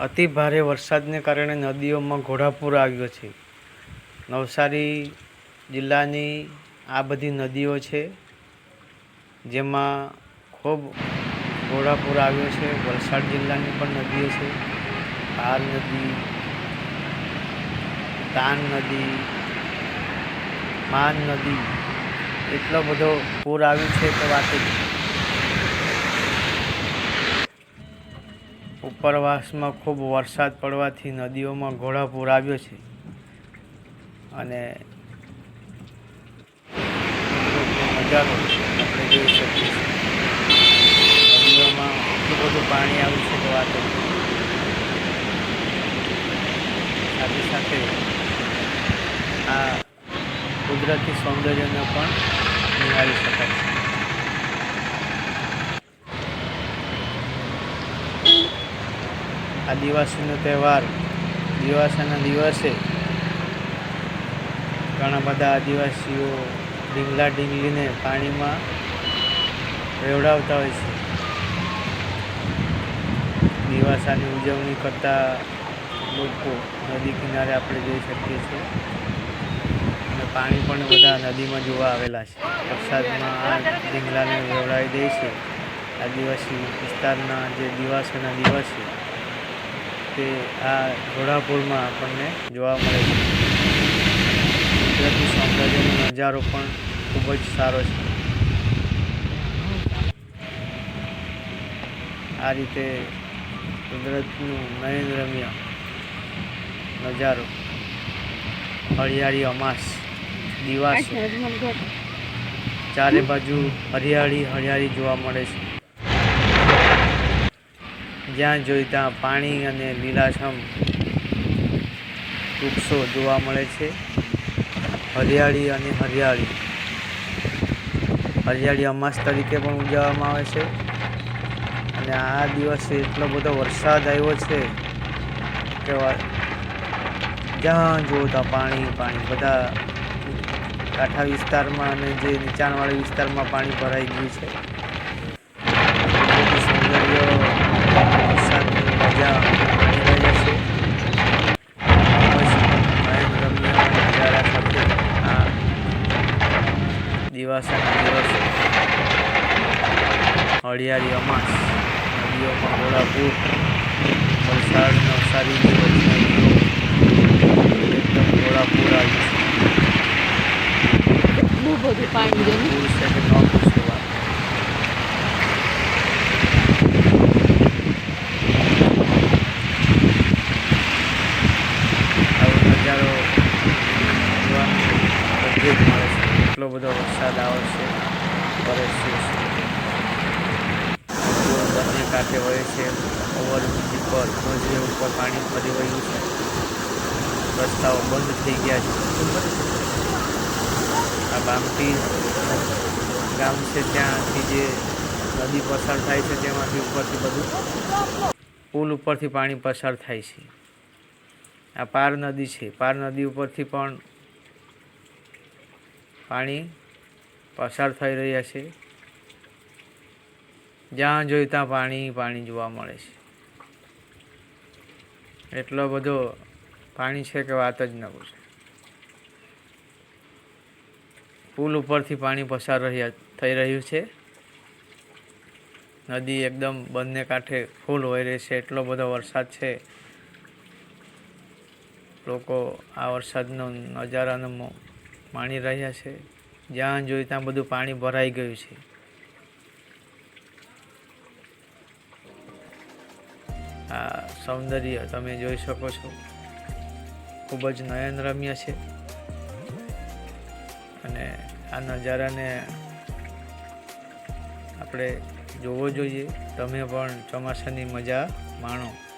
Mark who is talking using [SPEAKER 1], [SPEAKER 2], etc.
[SPEAKER 1] અતિ ભારે વરસાદને કારણે નદીઓમાં ઘોડાપૂર આવ્યો છે. નવસારી જિલ્લાની આ બધી નદીઓ છે, જેમાં ખૂબ ઘોડાપૂર આવ્યો છે. વલસાડ જિલ્લાની પણ નદીઓ છે. પાર નદી, તાન નદી, માન નદી, એટલો બધો પૂર આવ્યું છે તો વાત ઉપરવાસમાં ખૂબ વરસાદ પડવાથી નદીઓમાં ઘોડાપૂર આવ્યો છે. અને નજારો આપણે જોઈ શકીએ નદીઓમાં એટલું બધું પાણી આવ્યું છે વાત સાથે સાથે આ કુદરતી સૌંદર્યને પણ નિહાળી શકાય છે. આદિવાસીનો તહેવાર દિવાસાના દિવસે ઘણા બધા આદિવાસીઓ ઢીંગલા ઢીંગલીને પાણીમાં રેવડાવતા હોય છે. દિવાસાની ઉજવણી કરતા લોકો નદી કિનારે આપણે જોઈ શકીએ છીએ. અને પાણી પણ બધા નદીમાં જોવા આવેલા છે. વરસાદમાં આ ઢીંગલાને રેવડાવી દે છે. આદિવાસી વિસ્તારના જે દિવાસાના દિવસે તે આ ઘોડાપુરમાં આપણને જોવા મળે છે. કુદરતી સૌંદર્યનો નજારો પણ ખૂબ જ સારો છે. આ રીતે કુદરતનું નયનરમ્ય નજારો હરિયાળી અમાસ દિવાસ ચારે બાજુ હરિયાળી હરિયાળી જોવા મળે છે. જ્યાં જોઈ ત્યાં પાણી અને લીલાછમ વૃક્ષો જોવા મળે છે. હરિયાળી અને હરિયાળી. હરિયાળી અમાસ તરીકે પણ ઉજવવામાં આવે છે. અને આ દિવસે એટલો બધો વરસાદ આવ્યો છે કે જ્યાં જુઓ પાણી પાણી. બધા કાંઠા વિસ્તારમાં અને જે નીચાણવાળા વિસ્તારમાં પાણી ભરાઈ ગયું છે. દિવાસાના દિવસ. હળિયાળી અમાસ નદીઓમાં ઘોડાપૂર વલસાડ નવસારી બધી એકદમ ઘોડાપૂર આવી છે.
[SPEAKER 2] બહુ બધું પાણી
[SPEAKER 1] પૂર છે કે ન પૂછો વાત. આવો નજારો એટલો બધો વરસાદ આવે છે બંને કાંઠે વહે છે, ઓવરબ્રિજ ઉપર રોજે ઉપર પાણી ફરી વળ્યું છે. રસ્તાઓ બંધ થઈ ગયા છે. આ બામટી ગામ છે ત્યાંથી જે નદી પસાર થાય છે તેમાંથી ઉપરથી બધું પુલ ઉપરથી પાણી પસાર થાય છે. આ પાર નદી છે. પાર નદી ઉપરથી પણ પાણી પસાર થઈ રહ્યા છે. જ્યાં જોઈ ત્યાં પાણી પાણી જોવા મળે છે. એટલો બધો પાણી છે કે વાત જ ન પૂછે. પુલ ઉપરથી પાણી પસાર રહ્યા, થઈ રહ્યું છે. નદી એકદમ બંને કાંઠે ફૂલ હોય રહી છે. એટલો બધો વરસાદ છે. લોકો આ વરસાદનો નજારાનો માણી રહ્યા છે. જ્યાં જોઈ ત્યાં બધું પાણી ભરાઈ ગયું છે. આ સૌંદર્ય તમે જોઈ શકો છો. ખૂબ જ નયનરમ્ય છે. અને આ નજારાને આપણે જોવો જોઈએ. તમે પણ ચોમાસાની મજા માણો.